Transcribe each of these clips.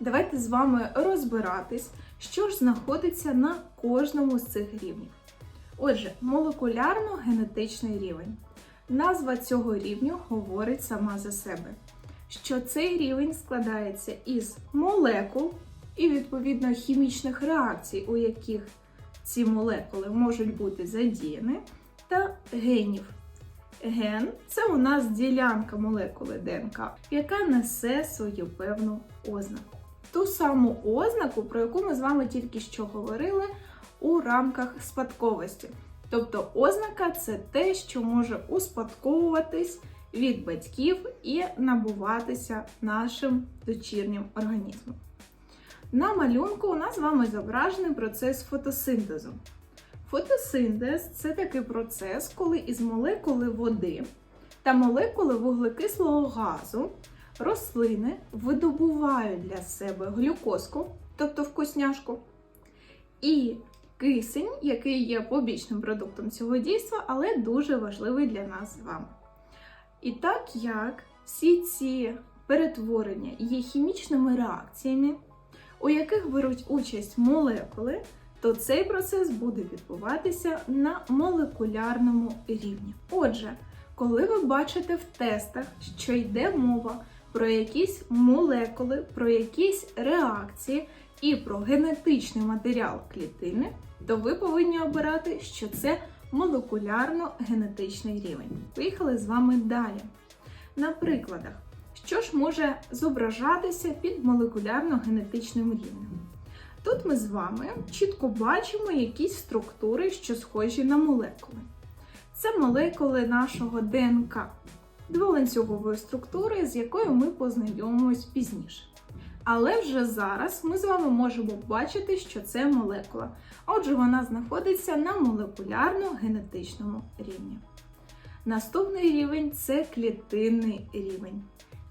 Давайте з вами розбиратись, що ж знаходиться на кожному з цих рівнів. Отже, молекулярно-генетичний рівень. Назва цього рівню говорить сама за себе, що цей рівень складається із молекул і, відповідно, хімічних реакцій, у яких ці молекули можуть бути задіяні, та генів. Ген це у нас ділянка молекули ДНК, яка несе свою певну ознаку. Ту саму ознаку, про яку ми з вами тільки що говорили у рамках спадковості. Тобто ознака це те, що може успадковуватись від батьків і набуватися нашим дочірнім організмом. На малюнку у нас з вами зображений процес фотосинтезу. Фотосинтез це такий процес, коли із молекули води та молекули вуглекислого газу рослини видобувають для себе глюкозку, тобто вкусняшку, і кисень, який є побічним продуктом цього дійства, але дуже важливий для нас з вами. І так як всі ці перетворення є хімічними реакціями, у яких беруть участь молекули, то цей процес буде відбуватися на молекулярному рівні. Отже, коли ви бачите в тестах, що йде мова про якісь молекули, про якісь реакції і про генетичний матеріал клітини, то ви повинні обирати, що це молекулярно-генетичний рівень. Поїхали з вами далі. На прикладах, що ж може зображатися під молекулярно-генетичним рівнем? Тут ми з вами чітко бачимо якісь структури, що схожі на молекули. Це молекули нашого ДНК, дволанцюгової структури, з якою ми познайомимось пізніше. Але вже зараз ми з вами можемо бачити, що це молекула. Отже, вона знаходиться на молекулярно-генетичному рівні. Наступний рівень це клітинний рівень.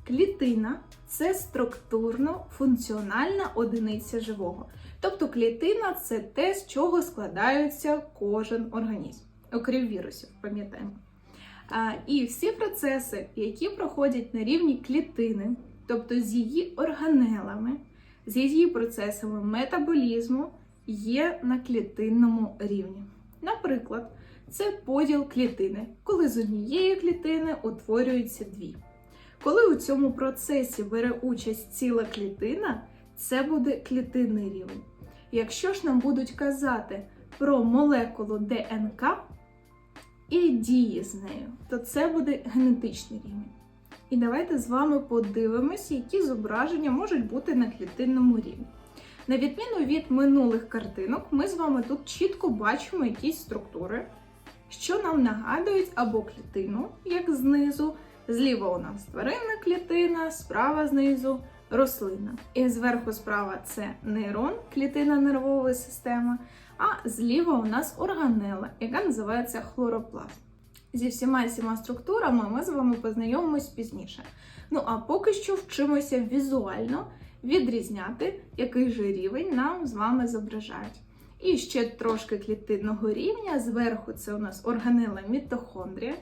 Клітина це структурно-функціональна одиниця живого. Тобто клітина це те, з чого складається кожен організм, окрім вірусів, пам'ятаємо. І всі процеси, які проходять на рівні клітини, тобто з її органелами, з її процесами метаболізму, є на клітинному рівні. Наприклад, це поділ клітини, коли з однієї клітини утворюються дві. Коли у цьому процесі бере участь ціла клітина, це буде клітинний рівень. Якщо ж нам будуть казати про молекулу ДНК і дії з нею, то це буде генетичний рівень. І давайте з вами подивимось, які зображення можуть бути на клітинному рівні. На відміну від минулих картинок, ми з вами тут чітко бачимо якісь структури, що нам нагадують або клітину, як знизу, зліва у нас тваринна клітина, справа знизу рослина. І зверху справа це нейрон, клітина нервової системи, а зліва у нас органела, яка називається хлоропласт. Зі всіма цими структурами ми з вами познайомимось пізніше. Ну а поки що вчимося візуально відрізняти, який же рівень нам з вами зображають. І ще трошки клітинного рівня. Зверху це у нас органела мітохондрія.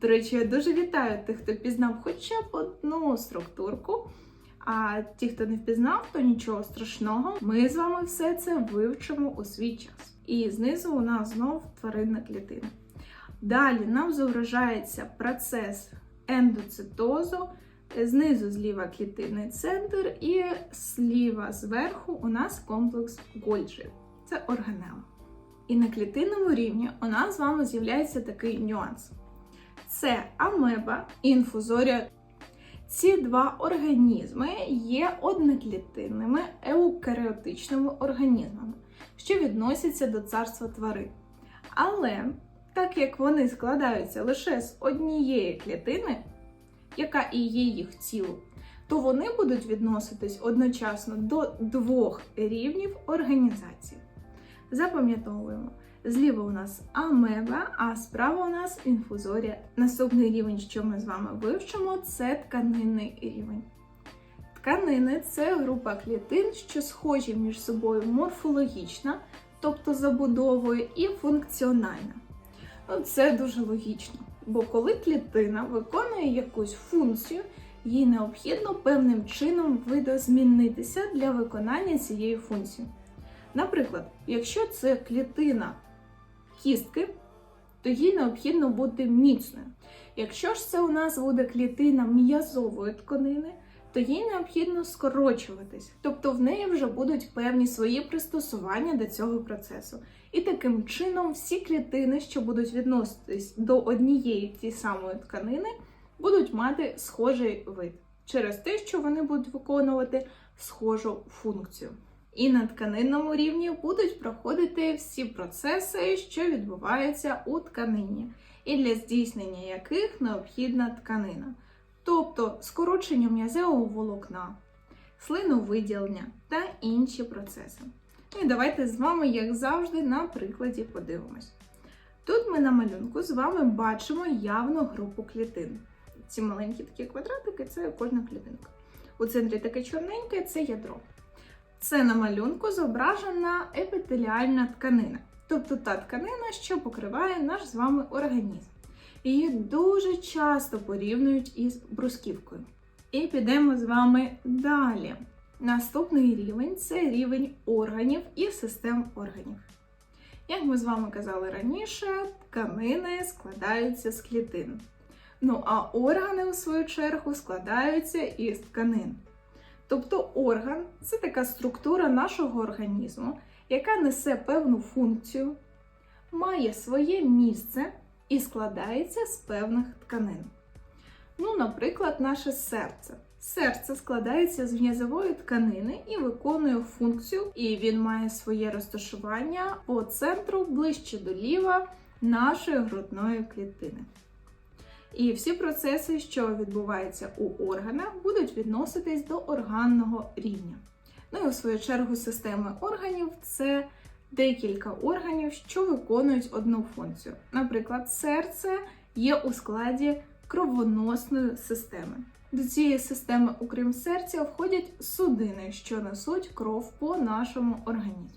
До речі, я дуже вітаю тих, хто пізнав хоча б одну структурку. А ті, хто не впізнав, то нічого страшного. Ми з вами все це вивчимо у свій час. І знизу у нас знов тваринна клітина. Далі нам зображається процес ендоцитозу, знизу зліва клітинний центр, і зліва зверху у нас комплекс Гольджі. Це органела. І на клітинному рівні у нас з вами з'являється такий нюанс: це амеба і інфузорія. Ці два організми є одноклітинними еукаріотичними організмами, що відносяться до царства тварин. Але так як вони складаються лише з однієї клітини, яка і є їх тілом, то вони будуть відноситись одночасно до двох рівнів організації. Запам'ятовуємо, зліва у нас амеба, а справа у нас інфузорія. Наступний рівень, що ми з вами вивчимо, це тканинний рівень. Тканини це група клітин, що схожі між собою морфологічно, тобто забудовою, і функціонально. Ну, Це дуже логічно. Бо коли клітина виконує якусь функцію, їй необхідно певним чином видозмінитися для виконання цієї функції. Наприклад, якщо це клітина кістки, то їй необхідно бути міцною. Якщо ж це у нас буде клітина м'язової тканини, то їй необхідно скорочуватись, тобто в неї вже будуть певні свої пристосування до цього процесу. І таким чином всі клітини, що будуть відноситись до однієї ті самої тканини, будуть мати схожий вид через те, що вони будуть виконувати схожу функцію. І на тканинному рівні будуть проходити всі процеси, що відбуваються у тканині, і для здійснення яких необхідна тканина, тобто скорочення м'язевого волокна, слиновиділення та інші процеси. Ну і давайте з вами, як завжди, на прикладі подивимось. Тут ми на малюнку з вами бачимо явну групу клітин. Ці маленькі такі квадратики це кожна клітинка. У центрі таке чорненьке це ядро. Це на малюнку зображена епітеліальна тканина, тобто та тканина, що покриває наш з вами організм. Її дуже часто порівнюють із брусківкою. І підемо з вами далі. Наступний рівень це рівень органів і систем органів. Як ми з вами казали раніше, тканини складаються з клітин. Ну а органи, у свою чергу, складаються із тканин. Тобто орган це така структура нашого організму, яка несе певну функцію, має своє місце і складається з певних тканин. Ну, наприклад, наше серце. Серце складається з м'язової тканини і виконує функцію, і він має своє розташування по центру ближче до ліва нашої грудної клітини. І всі процеси, що відбуваються у органах, будуть відноситись до органного рівня. Ну і у свою чергу системи органів це декілька органів, що виконують одну функцію. Наприклад, серце є у складі кровоносної системи. До цієї системи, окрім серця, входять судини, що несуть кров по нашому організму.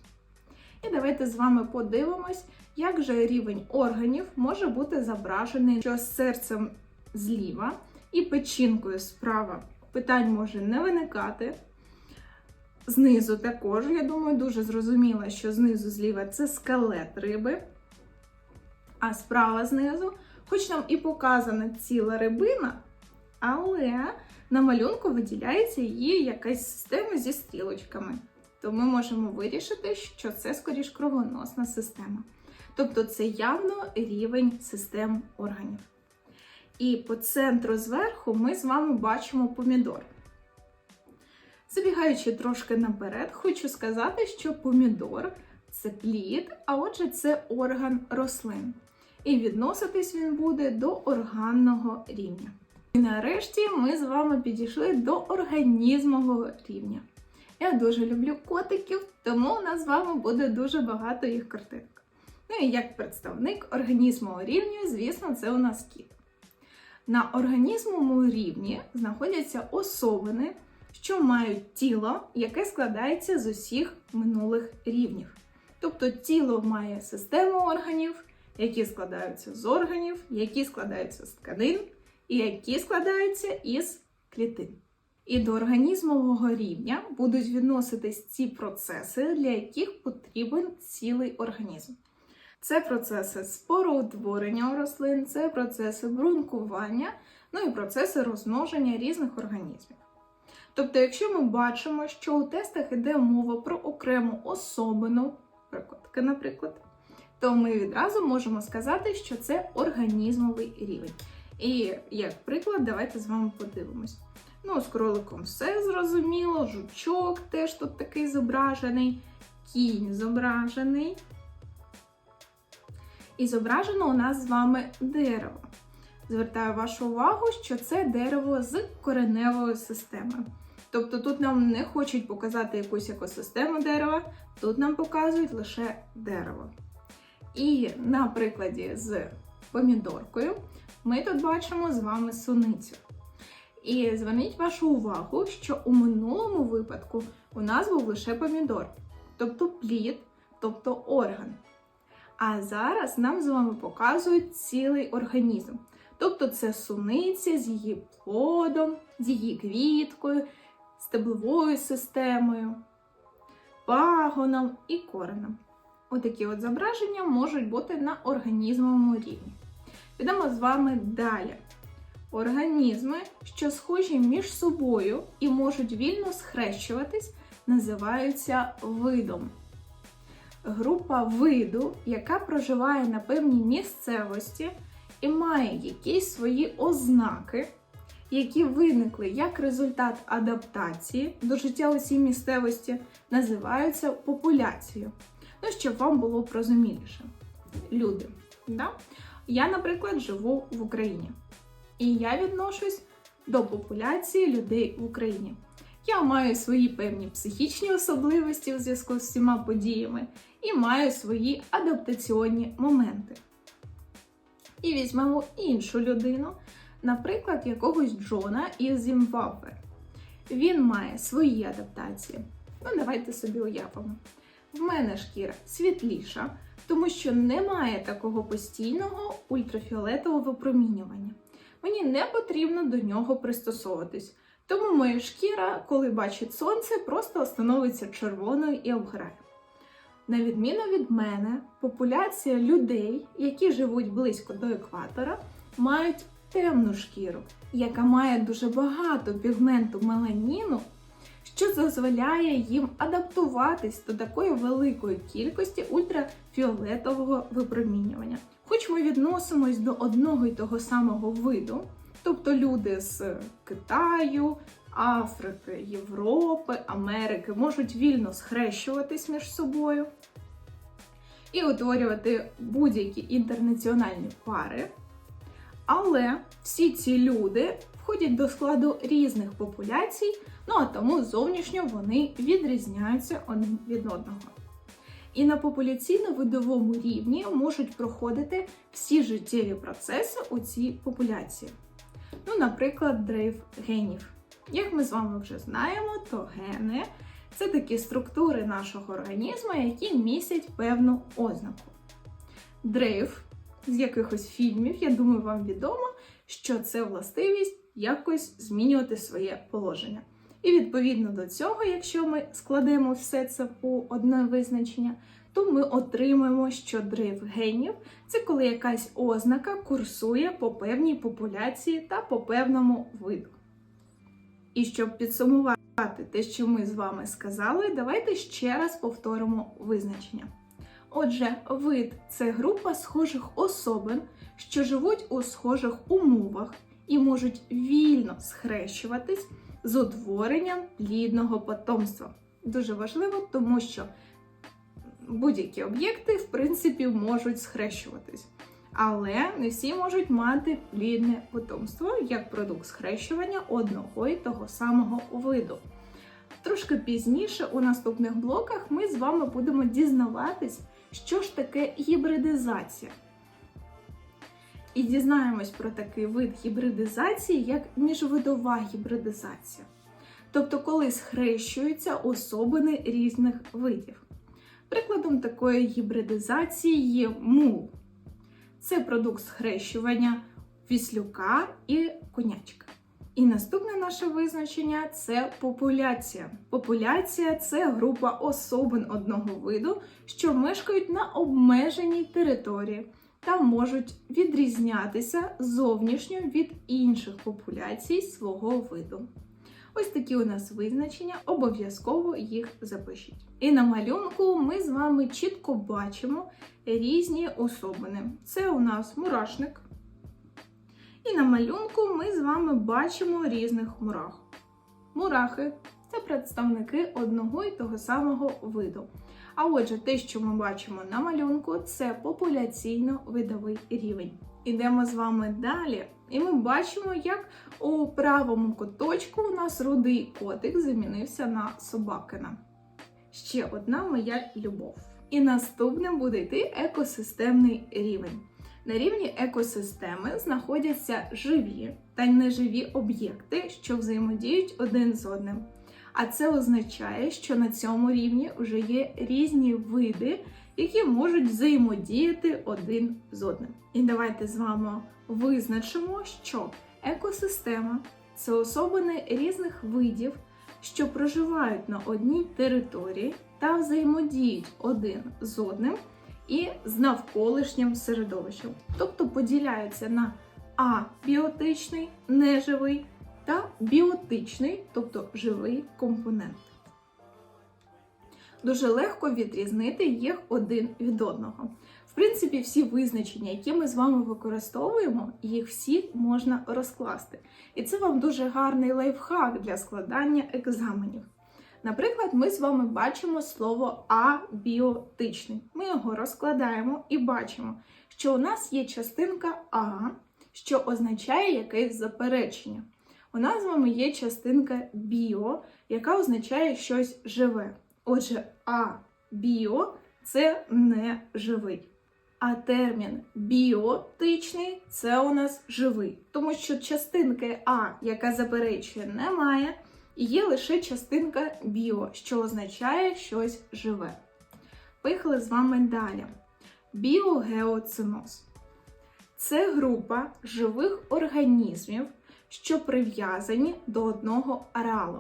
І давайте з вами подивимось, як же рівень органів може бути зображений що з серцем зліва і печінкою справа. Питань може не виникати. Знизу також, я думаю, дуже зрозуміло, що знизу зліва це скелет риби, а справа знизу, хоч нам і показана ціла рибина, але на малюнку виділяється її якась система зі стрілочками. То ми можемо вирішити, що це скоріш кровоносна система. Тобто це явно рівень систем органів. І по центру зверху ми з вами бачимо помідор. Забігаючи трошки наперед, хочу сказати, що помідор це плід, а отже, це орган рослин. І відноситись він буде до органного рівня. І нарешті ми з вами підійшли до організмового рівня. Я дуже люблю котиків, тому у нас з вами буде дуже багато їх картинок. Ну і як представник організмового рівня, звісно, це у нас кіт. На організмовому рівні знаходяться особини, що мають тіло, яке складається з усіх минулих рівнів. Тобто тіло має систему органів, які складаються з органів, які складаються з тканин, і які складаються із клітин. І до організмового рівня будуть відноситись ці процеси, для яких потрібен цілий організм. Це процеси спороутворення рослин, це процеси брункування, ну і процеси розмноження різних організмів. Тобто, якщо ми бачимо, що у тестах йде мова про окрему особину, прикладки, наприклад, то ми відразу можемо сказати, що це організмовий рівень. І як приклад, давайте з вами подивимось. Ну, з кроликом все зрозуміло, жучок теж тут такий зображений, кінь зображений. І зображено у нас з вами дерево. Звертаю вашу увагу, що це дерево з кореневою системою. Тобто тут нам не хочуть показати якусь екосистему дерева, тут нам показують лише дерево. І на прикладі з помідоркою ми тут бачимо з вами суницю. І зверніть вашу увагу, що у минулому випадку у нас був лише помідор, тобто плід, тобто орган. А зараз нам з вами показують цілий організм. Тобто це суниця з її плодом, з її квіткою, стебловою системою, пагоном і кореном. Отакі от зображення можуть бути на організмовому рівні. Підемо з вами далі. Організми, що схожі між собою і можуть вільно схрещуватись, називаються видом. Група виду, яка проживає на певній місцевості і має якісь свої ознаки, які виникли як результат адаптації до життя у цій місцевості, називаються популяцією. Ну, щоб вам було зрозуміліше. Люди. Да? Я, наприклад, живу в Україні. І я відношусь до популяції людей в Україні. Я маю свої певні психічні особливості у зв'язку з всіма подіями і маю свої адаптаційні моменти. І візьмемо іншу людину, наприклад, якогось Джона із Зімбабве. Він має свої адаптації. Ну, давайте собі уявимо. В мене шкіра світліша, тому що немає такого постійного ультрафіолетового випромінювання. Мені не потрібно до нього пристосовуватись. Тому моя шкіра, коли бачить сонце, просто становиться червоною і обграє. На відміну від мене, популяція людей, які живуть близько до екватора, мають темну шкіру, яка має дуже багато пігменту меланіну, що дозволяє їм адаптуватись до такої великої кількості ультрафіолетового випромінювання. Хоч ми відносимось до одного й того самого виду, тобто люди з Китаю, Африки, Європи, Америки можуть вільно схрещуватись між собою і утворювати будь-які інтернаціональні пари. Але всі ці люди входять до складу різних популяцій, ну а тому зовнішньо вони відрізняються один від одного. І на популяційно-видовому рівні можуть проходити всі життєві процеси у цій популяції. Ну, наприклад, дрейф генів. Як ми з вами вже знаємо, то гени це такі структури нашого організму, які містять певну ознаку. Дрейф з якихось фільмів, я думаю, вам відомо, що це властивість якось змінювати своє положення. І відповідно до цього, якщо ми складемо все це у одне визначення, то ми отримаємо, що дрейф генів це коли якась ознака курсує по певній популяції та по певному виду. І щоб підсумувати те, що ми з вами сказали, давайте ще раз повторимо визначення. Отже, вид це група схожих особин, що живуть у схожих умовах і можуть вільно схрещуватись з утворенням плідного потомства. Дуже важливо, тому що будь-які об'єкти, в принципі, можуть схрещуватись. Але не всі можуть мати плідне потомство як продукт схрещування одного і того самого виду. Трошки пізніше у наступних блоках ми з вами будемо дізнаватись, що ж таке гібридизація. І дізнаємось про такий вид гібридизації, як міжвидова гібридизація. Тобто, коли схрещуються особини різних видів. Прикладом такої гібридизації є мул. Це продукт схрещування віслюка і конячка. І наступне наше визначення це популяція. Популяція це група особин одного виду, що мешкають на обмеженій території та можуть відрізнятися зовнішньо від інших популяцій свого виду. Ось такі у нас визначення, обов'язково їх запишіть. І на малюнку ми з вами чітко бачимо різні особини. Це у нас мурашник. І на малюнку ми з вами бачимо різних мурах. Мурахи це представники одного і того самого виду. А отже, те, що ми бачимо на малюнку, це популяційно-видовий рівень. Ідемо з вами далі, і ми бачимо, як у правому куточку у нас рудий котик замінився на собакина. Ще одна моя любов. І наступним буде йти екосистемний рівень. На рівні екосистеми знаходяться живі та неживі об'єкти, що взаємодіють один з одним. А це означає, що на цьому рівні вже є різні види які можуть взаємодіяти один з одним. І давайте з вами визначимо, що екосистема це особини різних видів, що проживають на одній території та взаємодіють один з одним і з навколишнім середовищем, тобто поділяються на абіотичний, неживий та біотичний, тобто живий компонент. Дуже легко відрізнити їх один від одного. В принципі, всі визначення, які ми з вами використовуємо, їх всі можна розкласти. І це вам дуже гарний лайфхак для складання екзаменів. Наприклад, ми з вами бачимо слово абіотичний. Ми його розкладаємо і бачимо, що у нас є частинка А, що означає якесь заперечення. У нас з вами є частинка біо, яка означає щось живе. Отже, а біо це не живий. А термін біотичний це у нас живий, тому що частинки А, яка заперечує, немає, і є лише частинка біо, що означає щось живе. Поїхали з вами далі. Біогеоциноз. Це група живих організмів, що прив'язані до одного ареалу.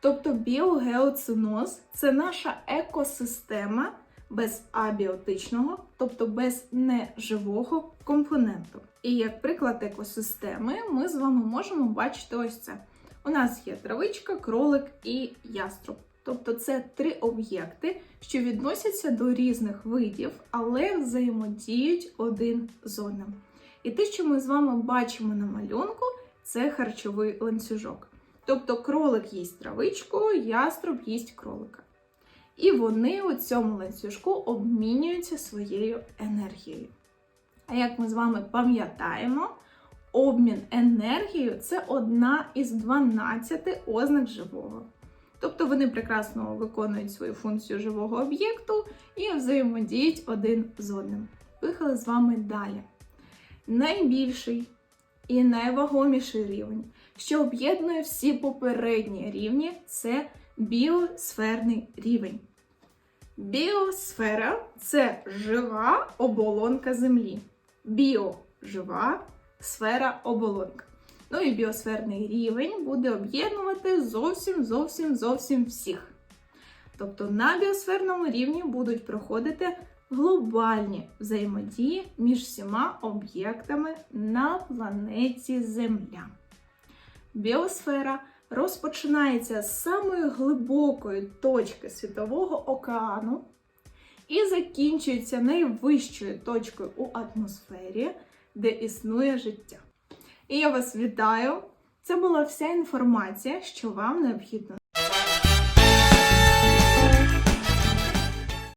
Тобто біогеоциноз це наша екосистема без абіотичного, тобто без неживого компоненту. І як приклад екосистеми, ми з вами можемо бачити ось це. У нас є травичка, кролик і яструб. Тобто це три об'єкти, що відносяться до різних видів, але взаємодіють один з одним. І те, що ми з вами бачимо на малюнку, це харчовий ланцюжок. Тобто кролик їсть травичку, яструб їсть кролика. І вони у цьому ланцюжку обмінюються своєю енергією. А як ми з вами пам'ятаємо, обмін енергією це одна із 12 ознак живого. Тобто вони прекрасно виконують свою функцію живого об'єкту і взаємодіють один з одним. Поїхали з вами далі. Найбільший і найвагоміший рівень, що об'єднує всі попередні рівні, це біосферний рівень. Біосфера це жива оболонка Землі. Біо жива сфера оболонка. Ну і біосферний рівень буде об'єднувати зовсім зовсім зовсім всіх. Тобто на біосферному рівні будуть проходити глобальні взаємодії між всіма об'єктами на планеті Земля. Біосфера розпочинається з самої глибокої точки Світового океану і закінчується найвищою точкою у атмосфері, де існує життя. І я вас вітаю! Це була вся інформація, що вам необхідно